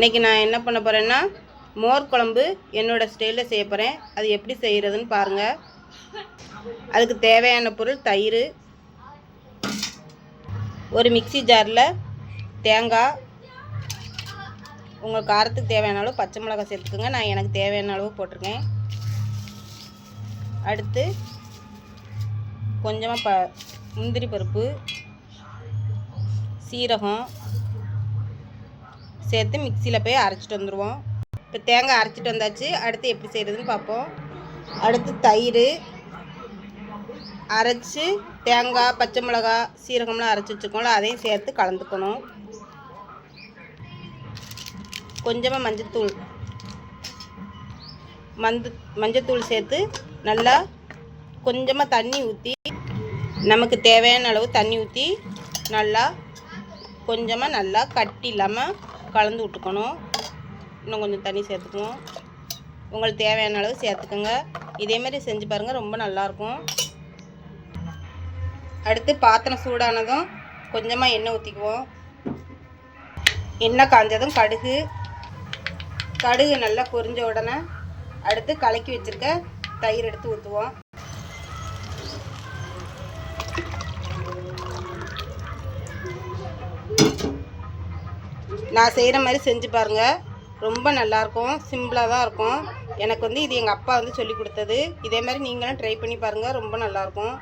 இன்றைக்கி நான் என்ன பண்ண போகிறேன்னா மோர் குழம்பு என்னோடய ஸ்டைலில் செய்ய போகிறேன் அது எப்படி செய்கிறதுன்னு பாருங்கள் அதுக்கு தேவையான பொருள் தயிர். ஒரு மிக்ஸி ஜாரில் தேங்காய். உங்கள் காரத்துக்கு தேவையான அளவு பச்சை மிளகாய் சேர்த்துக்கோங்க. நான் எனக்கு தேவையான அளவு போட்டிருக்கேன். அடுத்து கொஞ்சமாக ப முந்திரி பருப்பு சீரகம் சேர்த்து மிக்சியில் போய் அரைச்சிட்டு வந்துடுவோம் இப்போ தேங்காய் அரைச்சிட்டு வந்தாச்சு. அடுத்து எப்படி செய்கிறதுன்னு பார்ப்போம். அடுத்து தயிர். அரைச்சி தேங்காய் பச்சை மிளகா சீரகம்லாம் அரைச்சி வச்சுக்கோங்களா அதையும் சேர்த்து கலந்துக்கணும். கொஞ்சமாக மஞ்சத்தூள். மந்து மஞ்சத்தூள் சேர்த்து நல்லா கொஞ்சமாக தண்ணி ஊற்றி நமக்கு தேவையான அளவு தண்ணி ஊற்றி நல்லா கொஞ்சமாக நல்லா கட்டி இல்லாமல் கலந்து விட்டுக்கணும். இன்னும் கொஞ்சம் தண்ணி சேர்த்துக்கணும் உங்களுக்கு தேவையான அளவு சேர்த்துக்கோங்க. இதேமாரி செஞ்சு பாருங்கள் ரொம்ப நல்லாயிருக்கும் அடுத்து பாத்திரம் சூடானதும் கொஞ்சமாக எண்ணெய் ஊற்றிக்குவோம் எண்ணெய் காஞ்சதும் கடுகு. கடுகு நல்லா பொரிஞ்ச உடனே அடுத்து கலக்கி வச்சுருக்க தயிர் எடுத்து ஊற்றுவோம் நான் செய்கிற மாதிரி செஞ்சு பாருங்கள் ரொம்ப நல்லாயிருக்கும் சிம்பிளாக தான் இருக்கும். எனக்கு வந்து இது எங்கள் அப்பா வந்து சொல்லி கொடுத்தது. இதே மாதிரி நீங்களும் ட்ரை பண்ணி பாருங்கள் ரொம்ப நல்லாயிருக்கும்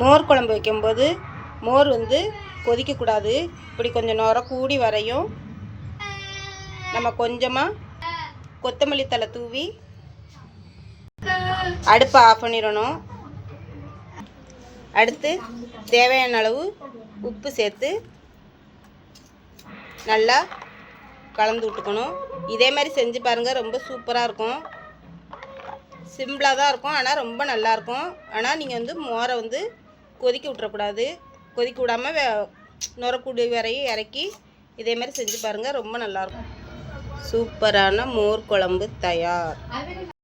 மோர் குழம்பு வைக்கும்போது மோர் வந்து கொதிக்கக்கூடாது. இப்படி கொஞ்சம் நேரம் கூடி வரையும் நம்ம கொஞ்சமாக கொத்தமல்லி தழை தூவி அடுப்பை ஆஃப் பண்ணிடணும். அடுத்து தேவையான அளவு உப்பு சேர்த்து நல்லா கலந்து விட்டுக்கணும். இதே மாதிரி செஞ்சு பாருங்கள் ரொம்ப சூப்பராக இருக்கும். சிம்பிளாக தான் இருக்கும் ஆனால் ரொம்ப நல்லாயிருக்கும் ஆனால் நீங்கள் வந்து மோரை வந்து கொதிக்க விட்டுறக்கூடாது. கொதிக்க விடாமல் வே நுரக்கூடி வரையும் இறக்கி இதே மாதிரி செஞ்சு பாருங்கள் ரொம்ப நல்லாயிருக்கும் சூப்பரான மோர் குழம்பு தயார்.